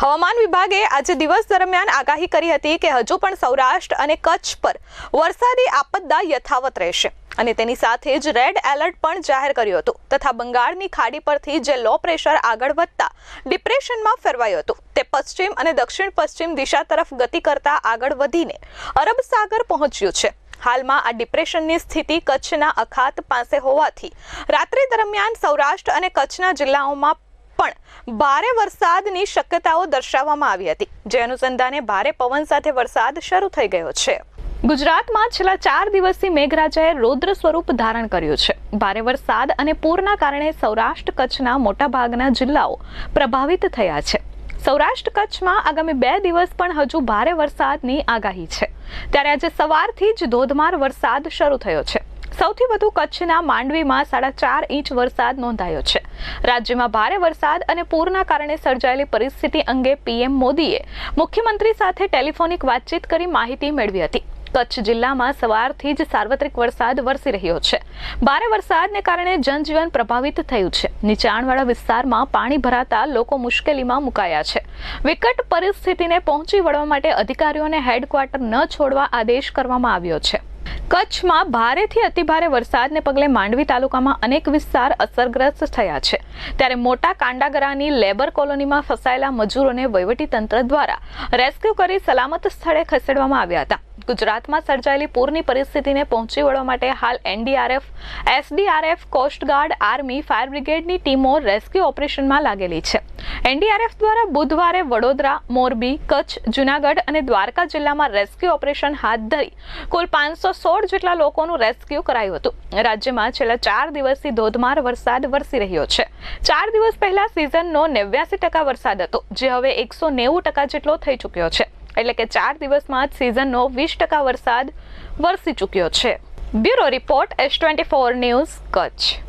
હવામાન વિભાગે આજે દિવસ દરમિયાન આગાહી કરી હતી કે હજુ પણ સૌરાષ્ટ્ર અને કચ્છ પર વરસાદી આપદા યથાવત રહેશે. અને તેની સાથે જ રેડ એલર્ટ પણ જાહેર કર્યું હતું તથા બંગાળની ખાડી પરથી જે લો પ્રેશર આગળ વધતા ડિપ્રેશનમાં ફેરવાયું હતું. તે પશ્ચિમ અને દક્ષિણ પશ્ચિમ દિશા તરફ ગતિ કરતા આગળ વધીને અરબ સાગર પહોંચ્યું છે. હાલમાં આ ડિપ્રેશનની સ્થિતિ કચ્છના અખાત પાસે હોવાથી રાત્રિ દરમિયાન સૌરાષ્ટ્ર અને કચ્છના જિલ્લાઓમાં પણ ભારે વરસાદની શક્યતાઓ દર્શાવવામાં આવી હતી. જે અનુસંધાને ભારે પવન સાથે વરસાદ શરૂ થઈ ગયો છે. ગુજરાતમાં છેલ્લા ચાર દિવસથી મેઘરાજાએ રૌદ્ર સ્વરૂપ ધારણ કર્યું છે. ભારે વરસાદ અને પૂરના કારણે સૌરાષ્ટ્ર કચ્છના મોટાભાગના જિલ્લાઓ પ્રભાવિત થયા છે. સૌરાષ્ટ્ર કચ્છમાં આગામી બે દિવસ પણ હજુ ભારે વરસાદની આગાહી છે. ત્યારે આજે સવારથી જ ધોધમાર વરસાદ શરૂ થયો છે. સૌથી વધુ કચ્છના માંડવીમાં સાડા ચાર ઇંચ વરસાદ નોંધાયો છે. રાજ્યમાં ભારે વરસાદ અને પૂરના કારણે સર્જાયેલી પરિસ્થિતિ અંગે પીએમ મોદીએ મુખ્યમંત્રી સાથે ટેલિફોનિક વાતચીત કરી માહિતી મેળવી હતી. કચ્છ જિલ્લામાં સવારથી જ સાર્વત્રિક વરસાદ વરસી રહ્યો છે. ભારે વરસાદને કારણે જનજીવન પ્રભાવિત થયું છે. નીચાણવાળા વિસ્તારમાં પાણી ભરાતા લોકો મુશ્કેલીમાં મુકાયા છે. વિકટ પરિસ્થિતિને પહોંચી વળવા માટે અધિકારીઓને હેડક્વાર્ટર ન છોડવા આદેશ કરવામાં આવ્યો છે. કચ્છમાં ભારેથી અતિભારે વરસાદને પગલે માંડવી તાલુકામાં અનેક વિસ્તાર અસરગ્રસ્ત થયા છે. ત્યારે મોટા કાંડાગરાની લેબર કોલોનીમાં ફસાયેલા મજૂરોને વહીવટીતંત્ર દ્વારા રેસ્ક્યુ કરી સલામત સ્થળે ખસેડવામાં આવ્યા હતા. ગુજરાતમાં સર્જાયેલી પૂરની પરિસ્થિતિને પહોંચી વળવા માટે હાલ NDRF, SDRF coast guard army, fire બ્રિગેડની ટીમો રેસ્ક્યુ ઓપરેશનમાં લાગેલી છે. એનડીઆરએફ દ્વારા બુધવારે વડોદરા, મોરબી, કચ્છ, જુનાગઢ અને દ્વારકા જિલ્લામાં રેસ્ક્યુ ઓપરેશન હાથ ધરી કુલ પાંચસો સોળ જેટલા લોકોનું રેસ્ક્યુ કરાયું હતું. રાજ્યમાં છેલ્લા ચાર દિવસથી ધોધમાર વરસાદ વરસી રહ્યો છે. ચાર દિવસ પહેલા સિઝનનો નેવ્યાસી ટકા વરસાદ હતો, જે હવે એકસો નેવું ટકા જેટલો થઈ ચૂક્યો છે. એટલે કે ચાર દિવસમાં જ સિઝનનો વીસ ટકા વરસાદ વરસી ચૂક્યો છે. Bureau report S twenty four news Kutch.